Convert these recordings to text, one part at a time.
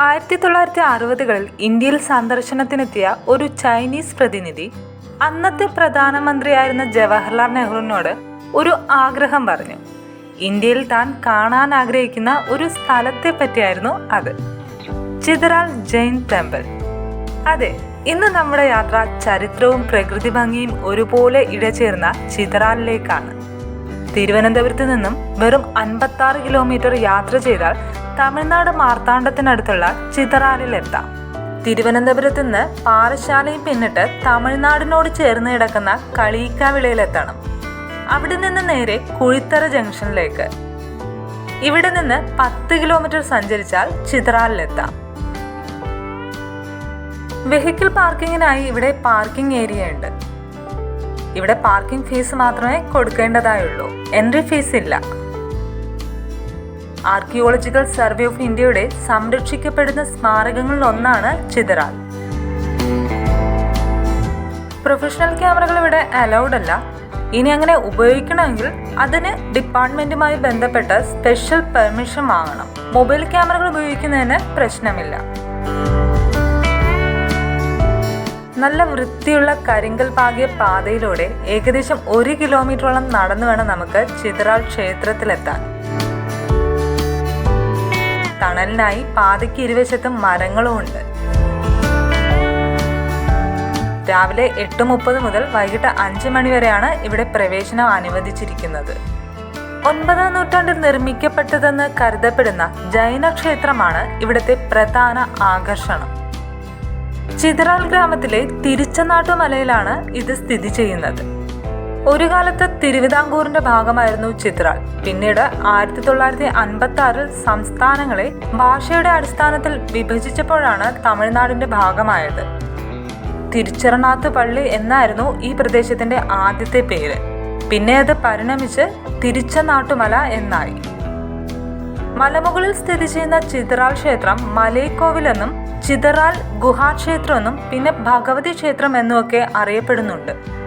ആയിരത്തി തൊള്ളായിരത്തി അറുപതുകളിൽ ഇന്ത്യയിൽ സന്ദർശനത്തിനെത്തിയ ഒരു ചൈനീസ് പ്രതിനിധി അന്നത്തെ പ്രധാനമന്ത്രിയായിരുന്ന ജവഹർലാൽ നെഹ്റുവിനോട് ഒരു ആഗ്രഹം പറഞ്ഞു. ഇന്ത്യയിൽ താൻ കാണാൻ ആഗ്രഹിക്കുന്ന ഒരു സ്ഥലത്തെ പറ്റിയായിരുന്നു അത്. Chitharal Jain temple. അതെ ഇന്ന് നമ്മുടെ യാത്ര ചരിത്രവും പ്രകൃതി ഭംഗിയും ഒരുപോലെ ഇഴചേർന്ന ചിതറാലിലേക്കാണ്. തിരുവനന്തപുരത്ത് നിന്നും വെറും അൻപത്താറ് കിലോമീറ്റർ യാത്ര ചെയ്താൽ തമിഴ്നാട് മാർത്താണ്ഡത്തിനടുത്തുള്ള ചിതറാലിലെത്താം. തിരുവനന്തപുരത്ത് നിന്ന് പാറശാലയും പിന്നിട്ട് തമിഴ്നാടിനോട് ചേർന്ന് കിടക്കുന്ന കളിയിക്കാവിളയിലെത്തണം. അവിടെ നിന്ന് നേരെ കുഴിത്തറ ജംഗ്ഷനിലേക്ക്. ഇവിടെ നിന്ന് പത്ത് കിലോമീറ്റർ സഞ്ചരിച്ചാൽ ചിതറാലിലെത്താം. വെഹിക്കിൾ പാർക്കിങ്ങിനായി ഇവിടെ പാർക്കിംഗ് ഏരിയ ഉണ്ട് ഇവിടെ പാർക്കിംഗ് ഫീസ് മാത്രമേ കൊടുക്കേണ്ടതായുള്ളൂ. എൻട്രി ഫീസ് ഇല്ല. ആർക്കിയോളജിക്കൽ സർവേ ഓഫ് ഇന്ത്യയുടെ സംരക്ഷിക്കപ്പെടുന്ന സ്മാരകങ്ങളിൽ ഒന്നാണ് ചിതറാൽ പ്രൊഫഷണൽ ക്യാമറകൾ ഇവിടെ അലൗഡ് അല്ല. ഇനി അങ്ങനെ ഉപയോഗിക്കണമെങ്കിൽ അതിന് ഡിപ്പാർട്ട്മെന്റുമായി ബന്ധപ്പെട്ട സ്പെഷ്യൽ പെർമിഷൻ വാങ്ങണം. മൊബൈൽ ക്യാമറകൾ ഉപയോഗിക്കുന്നതിന് പ്രശ്നമില്ല. നല്ല വൃത്തിയുള്ള കരിങ്കൽ പാകിയ പാതയിലൂടെ ഏകദേശം ഒരു കിലോമീറ്ററോളം നടന്നു വേണം നമുക്ക് ചിതറാൾ ക്ഷേത്രത്തിലെത്താൻ. തണലിനായി പാതയ്ക്ക് ഇരുവശത്തും മരങ്ങളും ഉണ്ട്. രാവിലെ എട്ട് മുപ്പത് മുതൽ വൈകിട്ട് അഞ്ച് മണി വരെയാണ് ഇവിടെ പ്രവേശനം അനുവദിച്ചിരിക്കുന്നത്. ഒൻപതാം നൂറ്റാണ്ടിൽ നിർമ്മിക്കപ്പെട്ടതെന്ന് കരുതപ്പെടുന്ന ജൈന ക്ഷേത്രമാണ് ഇവിടുത്തെ പ്രധാന ആകർഷണം. ചിതറാൽ ഗ്രാമത്തിലെ തിരുച്ചനാട്ടുമലയിലാണ് ഇത് സ്ഥിതി ചെയ്യുന്നത്. ഒരു കാലത്ത് തിരുവിതാംകൂറിന്റെ ഭാഗമായിരുന്നു ചിത്രാൽ പിന്നീട് ആയിരത്തി തൊള്ളായിരത്തി അൻപത്തി ആറിൽ സംസ്ഥാനങ്ങളെ ഭാഷയുടെ അടിസ്ഥാനത്തിൽ വിഭജിച്ചപ്പോഴാണ് തമിഴ്നാടിന്റെ ഭാഗമായത്. തിരുച്ചിറനാത്ത് പള്ളി എന്നായിരുന്നു ഈ പ്രദേശത്തിന്റെ ആദ്യത്തെ പേര്. പിന്നെ അത് പരിണമിച്ച് തിരുച്ചനാട്ടുമല എന്നായി. മലമുകളിൽ സ്ഥിതി ചെയ്യുന്ന ചിതറാൽ ക്ഷേത്രം മലൈക്കോവിൽ എന്നും ചിതറാൽ ഗുഹാക്ഷേത്രം എന്നും പിന്നെ ഭഗവതി ക്ഷേത്രം എന്നുമൊക്കെ അറിയപ്പെടുന്നുണ്ട്.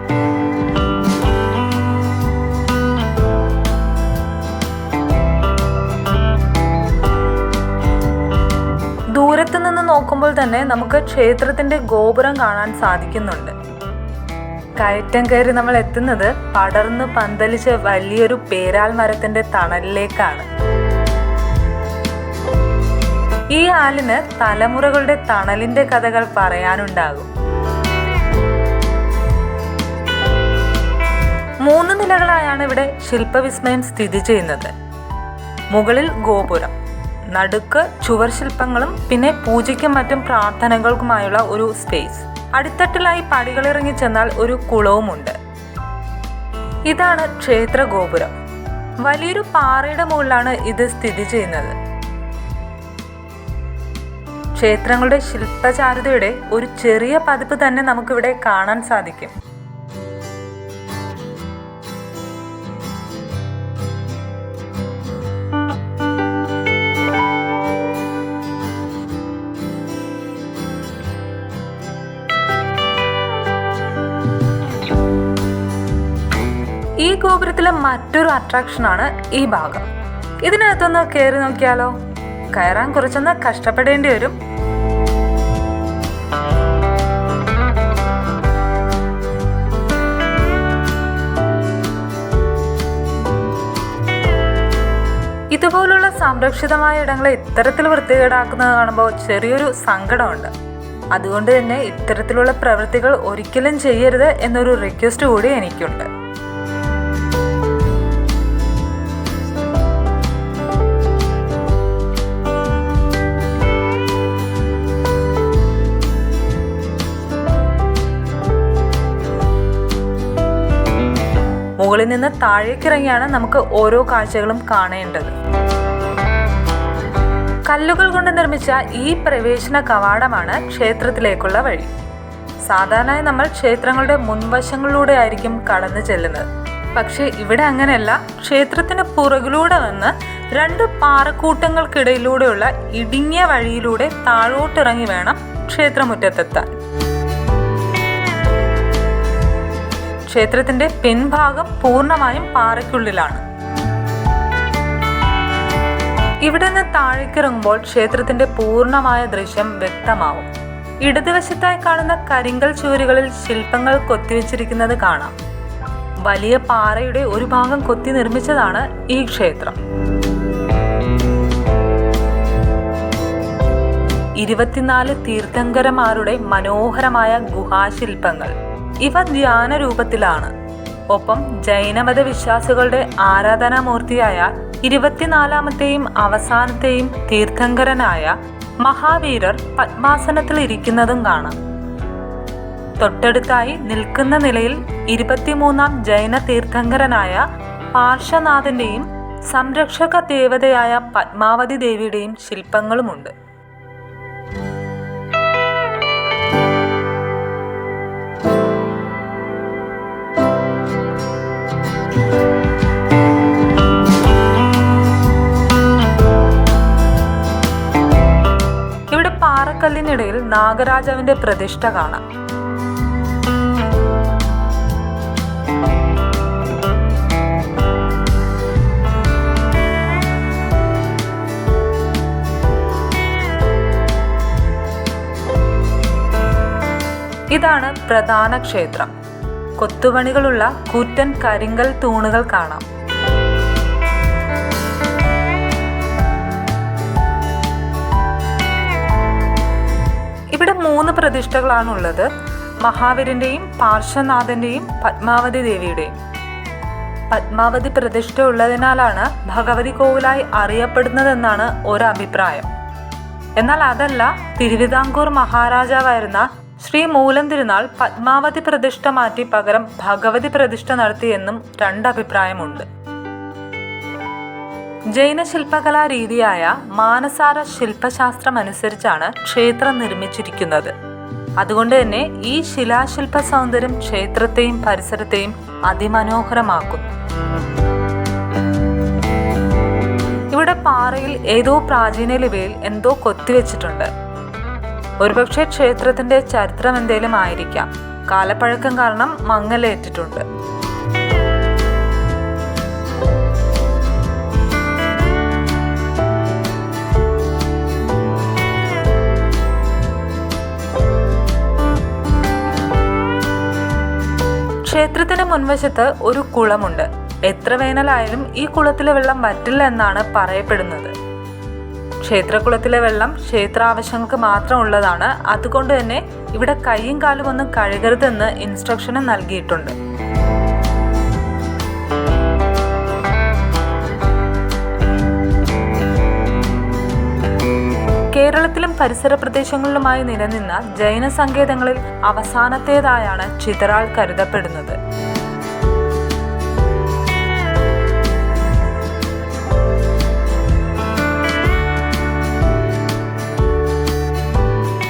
ദൂരത്ത് നിന്ന് നോക്കുമ്പോൾ തന്നെ നമുക്ക് ക്ഷേത്രത്തിന്റെ ഗോപുരം കാണാൻ സാധിക്കുന്നുണ്ട്. കയറ്റം കയറി നമ്മൾ എത്തുന്നത് പടർന്ന് പന്തലിച്ച വലിയൊരു പേരാൽ മരത്തിന്റെ തണലിലേക്കാണ്. ഈ ആലിന് തലമുറകളുടെ തണലിന്റെ കഥകൾ പറയാനുണ്ടാകും. മൂന്ന് നിലകളായാണ് ഇവിടെ ശില്പവിസ്മയം സ്ഥിതി ചെയ്യുന്നത്. മുകളിൽ ഗോപുരം നടുക്ക് ചുവർ ശില്പങ്ങളും പിന്നെ പൂജയ്ക്കും മറ്റും പ്രാർത്ഥനകൾക്കുമായുള്ള ഒരു സ്പേസ് അടിത്തട്ടിലായി പടികളിറങ്ങി ചെന്നാൽ ഒരു കുളവുമുണ്ട്. ഇതാണ് ക്ഷേത്ര ഗോപുരം. വലിയൊരു പാറയുടെ മുകളിലാണ് ഇത് സ്ഥിതി ചെയ്യുന്നത്. ക്ഷേത്രങ്ങളുടെ ശില്പചാരുതയുടെ ഒരു ചെറിയ പതിപ്പ് തന്നെ നമുക്കിവിടെ കാണാൻ സാധിക്കും. ഗോപുരത്തിലെ മറ്റൊരു അട്രാക്ഷനാണ് ഈ ഭാഗം. ഇതിനകത്തൊന്ന് കയറി നോക്കിയാലോ? കയറാൻ കുറച്ചൊന്ന് കഷ്ടപ്പെടേണ്ടി വരും. ഇതുപോലുള്ള സംരക്ഷിതമായ ഇടങ്ങളെ ഇത്തരത്തിൽ വൃത്തികേടാക്കുന്നത് കാണുമ്പോൾ ചെറിയൊരു സങ്കടമുണ്ട്. അതുകൊണ്ട് തന്നെ ഇത്തരത്തിലുള്ള പ്രവൃത്തികൾ ഒരിക്കലും ചെയ്യരുത് എന്നൊരു റിക്വസ്റ്റ് കൂടി എനിക്കുണ്ട്. മുകളിൽ നിന്ന് താഴേക്കിറങ്ങിയാണ് നമുക്ക് ഓരോ കാഴ്ചകളും കാണേണ്ടത്. കല്ലുകൾ കൊണ്ട് നിർമ്മിച്ച ഈ പ്രവേശന കവാടമാണ് ക്ഷേത്രത്തിലേക്കുള്ള വഴി. സാധാരണയായി നമ്മൾ ക്ഷേത്രങ്ങളുടെ മുൻവശങ്ങളിലൂടെ ആയിരിക്കും കടന്നു ചെല്ലുന്നത്. പക്ഷേ ഇവിടെ അങ്ങനെയല്ല. ക്ഷേത്രത്തിന് പുറകിലൂടെ വന്ന് രണ്ട് പാറക്കൂട്ടങ്ങൾക്കിടയിലൂടെയുള്ള ഇടുങ്ങിയ വഴിയിലൂടെ താഴോട്ടിറങ്ങി വേണം ക്ഷേത്രമുറ്റത്തെത്താൻ. ക്ഷേത്രത്തിന്റെ പിൻഭാഗം പൂർണമായും പാറയ്ക്കുള്ളിലാണ്. ഇവിടെ നിന്ന് താഴേക്കിറങ്ങുമ്പോൾ ക്ഷേത്രത്തിന്റെ പൂർണമായ ദൃശ്യം വ്യക്തമാവും. ഇടതുവശത്തായി കാണുന്ന കരിങ്കൽ ചുവരുകളിൽ ശില്പങ്ങൾ കൊത്തിവെച്ചിരിക്കുന്നത് കാണാം. വലിയ പാറയുടെ ഒരു ഭാഗം കൊത്തി നിർമ്മിച്ചതാണ് ഈ ക്ഷേത്രം. ഇരുപത്തിനാല് തീർത്ഥങ്കരന്മാരുടെ മനോഹരമായ ഗുഹാശില്പങ്ങൾ. ഇവ ധ്യാന രൂപത്തിലാണ് ഒപ്പം ജൈനമത വിശ്വാസികളുടെ ആരാധനാമൂർത്തിയായ ഇരുപത്തിനാലാമത്തെയും അവസാനത്തെയും തീർത്ഥങ്കരനായ മഹാവീരർ പത്മാസനത്തിൽ ഇരിക്കുന്നതും കാണാം. തൊട്ടടുത്തായി നിൽക്കുന്ന നിലയിൽ ഇരുപത്തിമൂന്നാം ജൈന തീർത്ഥങ്കരനായ പാർശ്വനാഥന്റെയും സംരക്ഷക ദേവതയായ പത്മാവതി ദേവിയുടെയും ശില്പങ്ങളുമുണ്ട്. പാറക്കല്ലിനിടയിൽ നാഗരാജാവിന്റെ പ്രതിഷ്ഠ കാണാം. ഇതാണ് പ്രധാന ക്ഷേത്രം. കൊത്തുപണികളുള്ള കൂറ്റൻ കരിങ്കൽ തൂണുകൾ കാണാം. മൂന്ന് പ്രതിഷ്ഠകളാണുള്ളത്. മഹാവീരന്റെയും പാർശ്വനാഥന്റെയും പത്മാവതി ദേവിയുടെയും. പത്മാവതി പ്രതിഷ്ഠ ഉള്ളതിനാലാണ് ഭഗവതി കോവിലായി അറിയപ്പെടുന്നതെന്നാണ് ഒരു അഭിപ്രായം എന്നാൽ അതല്ല തിരുവിതാംകൂർ മഹാരാജാവായിരുന്ന ശ്രീ മൂലം തിരുനാൾ പത്മാവതി പ്രതിഷ്ഠ മാറ്റി പകരം ഭഗവതി പ്രതിഷ്ഠ നടത്തിയെന്നും രണ്ടഭിപ്രായമുണ്ട്. ജൈന ശില്പകലാ രീതിയായ മാനസാര ശില്പശാസ്ത്രം അനുസരിച്ചാണ് ക്ഷേത്രം നിർമ്മിച്ചിരിക്കുന്നത്. അതുകൊണ്ട് തന്നെ ഈ ശിലാശില്പ സൗന്ദര്യം ക്ഷേത്രത്തെയും പരിസരത്തെയും അതിമനോഹരമാക്കും. ഇവിടെ പാറയിൽ ഏതോ പ്രാചീന ലിപിയിൽ എന്തോ കൊത്തിവെച്ചിട്ടുണ്ട് ഒരുപക്ഷെ ക്ഷേത്രത്തിന്റെ ചരിത്രം എന്തേലും ആയിരിക്കാം. കാലപ്പഴക്കം കാരണം മങ്ങലേറ്റിട്ടുണ്ട്. ക്ഷേത്രത്തിന് മുൻവശത്ത് ഒരു കുളമുണ്ട്. എത്ര വേനലായാലും ഈ കുളത്തിലെ വെള്ളം വറ്റില്ല എന്നാണ് പറയപ്പെടുന്നത്. ക്ഷേത്രകുളത്തിലെ വെള്ളം ക്ഷേത്ര ആവശ്യങ്ങൾക്ക് മാത്രം ഉള്ളതാണ്. അതുകൊണ്ട് തന്നെ ഇവിടെ കൈയും കാലും ഒന്നും കഴുകരുതെന്ന് ഇൻസ്ട്രക്ഷനും നൽകിയിട്ടുണ്ട്. പരിസര പ്രദേശങ്ങളിലുമായി നിലനിന്ന ജൈന സങ്കേതങ്ങളിൽ അവസാനത്തേതായാണ് ചിതറാൾ കരുതപ്പെടുന്നത്.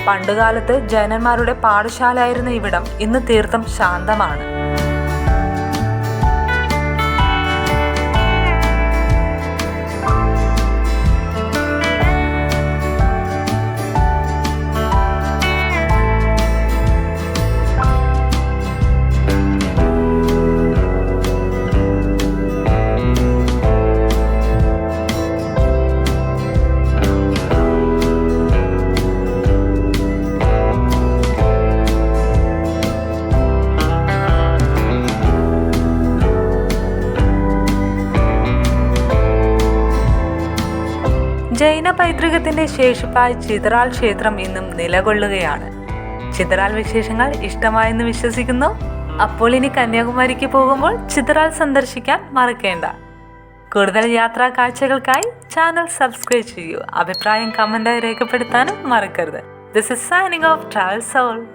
പണ്ടുകാലത്ത് ജൈനന്മാരുടെ പാഠശാലയായിരുന്ന ഇവിടം ഇന്ന് തീർത്ഥം ശാന്തമാണ്. ജൈന പൈതൃകത്തിന്റെ ശേഷിപ്പായ ചിതറാൽ ക്ഷേത്രം ഇന്നും നിലകൊള്ളുകയാണ്. ചിതറാൽ വിശേഷങ്ങൾ ഇഷ്ടമായെന്ന് വിശ്വസിക്കുന്നു. അപ്പോൾ ഇനി കന്യാകുമാരിക്ക് പോകുമ്പോൾ ചിതറാൽ സന്ദർശിക്കാൻ മറക്കേണ്ട. കൂടുതൽ യാത്രാ കാഴ്ചകൾക്കായി ചാനൽ സബ്സ്ക്രൈബ് ചെയ്യൂ. അഭിപ്രായം കമന്റായി രേഖപ്പെടുത്താനും മറക്കരുത്. This is signing off travel soul